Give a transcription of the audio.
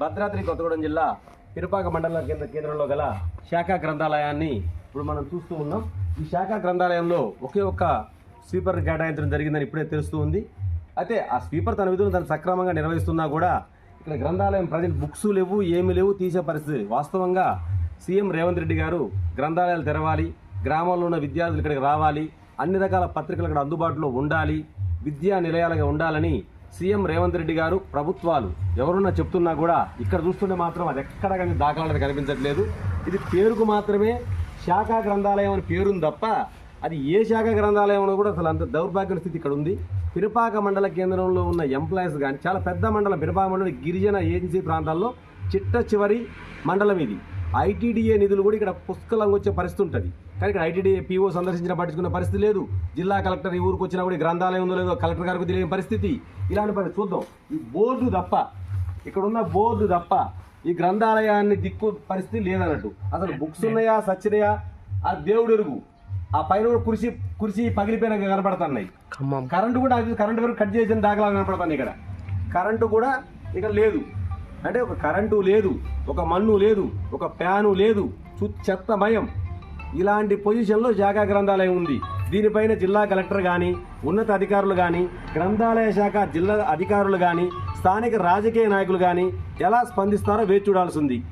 భద్రాద్రి కొత్తగూడెం జిల్లా పిరుపాక మండల కేంద్ర కేంద్రంలో గల శాఖా గ్రంథాలయాన్ని ఇప్పుడు మనం చూస్తూ ఉన్నాం. ఈ శాఖా గ్రంథాలయంలో ఒకే ఒక్క స్వీపర్ కేటాయించడం జరిగిందని ఇప్పుడే తెలుస్తూ ఉంది. అయితే ఆ స్వీపర్ తన విధులు తను సక్రమంగా నిర్వహిస్తున్నా కూడా ఇక్కడ గ్రంథాలయం ప్రజెంట్ బుక్స్ లేవు ఏమి లేవు తీసే పరిస్థితి. వాస్తవంగా సీఎం రేవంత్ రెడ్డి గారు గ్రంథాలయాలు తెరవాలి గ్రామాల్లో ఉన్న విద్యార్థులు ఇక్కడికి రావాలి అన్ని రకాల పత్రికలు ఇక్కడ అందుబాటులో ఉండాలి విద్యా నిలయాలుగా ఉండాలని సీఎం రేవంత్ రెడ్డి గారు ప్రభుత్వాలు ఎవరున్నా చెప్తున్నా కూడా ఇక్కడ చూస్తుంటే మాత్రం అది ఎక్కడ కానీ దాఖలాలు కనిపించట్లేదు. ఇది పేరుకు మాత్రమే శాఖా గ్రంథాలయం అని పేరుంది తప్ప అది ఏ శాఖ గ్రంథాలయం అని కూడా అసలు అంత దౌర్భాగ్య స్థితి ఇక్కడ ఉంది. పిరపాక మండల కేంద్రంలో ఉన్న ఎంప్లాయీస్ కానీ చాలా పెద్ద మండలం పిరపాక మండలం గిరిజన ఏజెన్సీ ప్రాంతాల్లో చిట్ట చివరి మండలం ఇది. ఐటీడీఏ నిధులు కూడా ఇక్కడ పుష్కలంగా వచ్చే పరిస్థితి ఉంటుంది. కానీ ఇక్కడ ఐటీడీఏ పీఓ సందర్శించిన పట్టించుకున్న పరిస్థితి లేదు. జిల్లా కలెక్టర్ ఈ ఊరికి వచ్చినా కూడా గ్రంథాలయం ఉందో లేదో కలెక్టర్ గారికి తెలియని పరిస్థితి. ఇలాంటి పరిస్థితి చూద్దాం. ఈ బోర్డు తప్ప ఇక్కడ ఉన్న బోర్డు తప్ప ఈ గ్రంథాలయాన్ని దిక్కు పరిస్థితి లేదన్నట్టు. అసలు బుక్స్ ఉన్నాయా సచ్చినాయా? ఆ దేవుడు ఎరుగు. ఆ పైన కూడా కుర్చీ కుర్చీ పగిలిపోయినాక కనపడుతున్నాయి కరెంటు కూడా కరెంటు వరకు కట్ చేసిన దాఖలా కనపడుతుంది ఇక్కడ. కరెంటు కూడా ఇక్కడ లేదు. అంటే ఒక కరెంటు లేదు ఒక మన్ను లేదు ఒక ప్యాను లేదు చు- చెత్తమయం ఇలాంటి పొజిషన్లో జాగా గ్రంథాలయం ఉంది. దీనిపైన జిల్లా కలెక్టర్ కానీ ఉన్నత అధికారులు కానీ గ్రంథాలయ శాఖ జిల్లా అధికారులు కానీ స్థానిక రాజకీయ నాయకులు కానీ ఎలా స్పందిస్తారో వేచి చూడాల్సి ఉంది.